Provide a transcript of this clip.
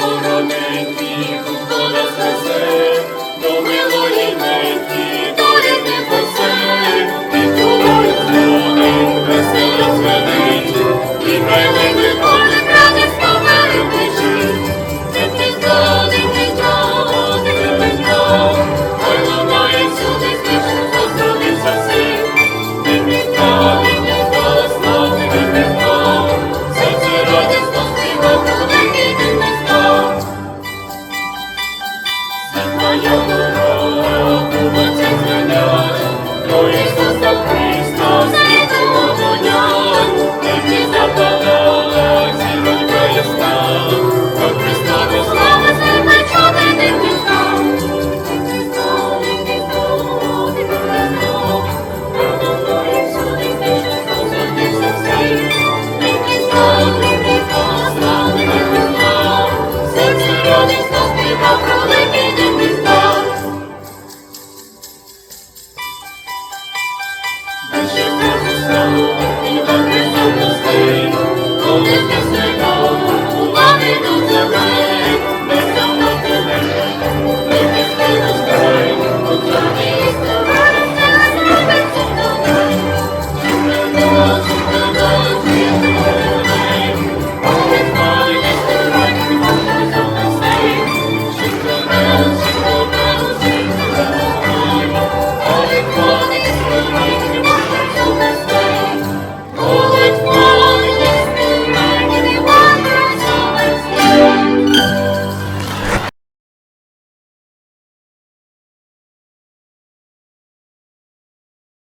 Богородиці, Господа спаси, до милої меті. you.